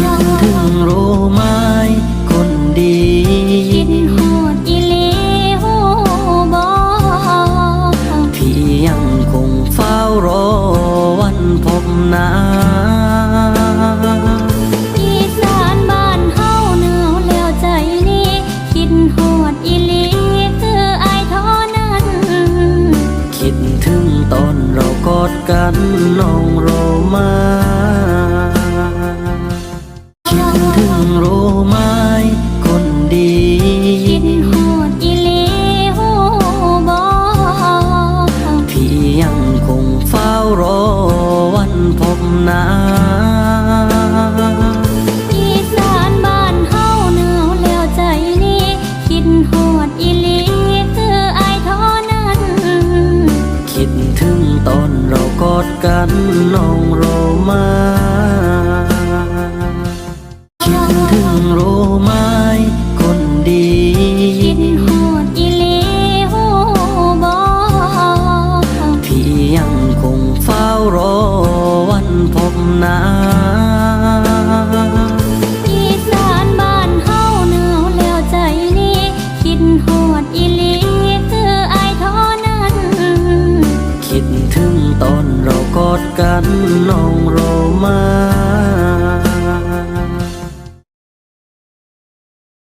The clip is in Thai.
คิดถึงรู้ไหมคนดีคิดฮอดอีลีฮู้บ่พี่ยังคงเฝ้ารอวันพบหน้าอีสานบ้านเฮาหนาวแล้วใจลีคิดฮอดีคืออายเท่านั้นคิดถึงตอนเรากอดกันน้องโรมา กันน้องโรมาคิดถึงรู้ไหมคนดีคิดฮอดอีหลีฮู้บ่พี่ยังคงเฝ้ารอวันพบหน้าอีสานบ้านเฮาหนาวแล้วใจนี้คิดฮอดอีหลีคืออท่านั้นคิดถึงตอน กันน้อง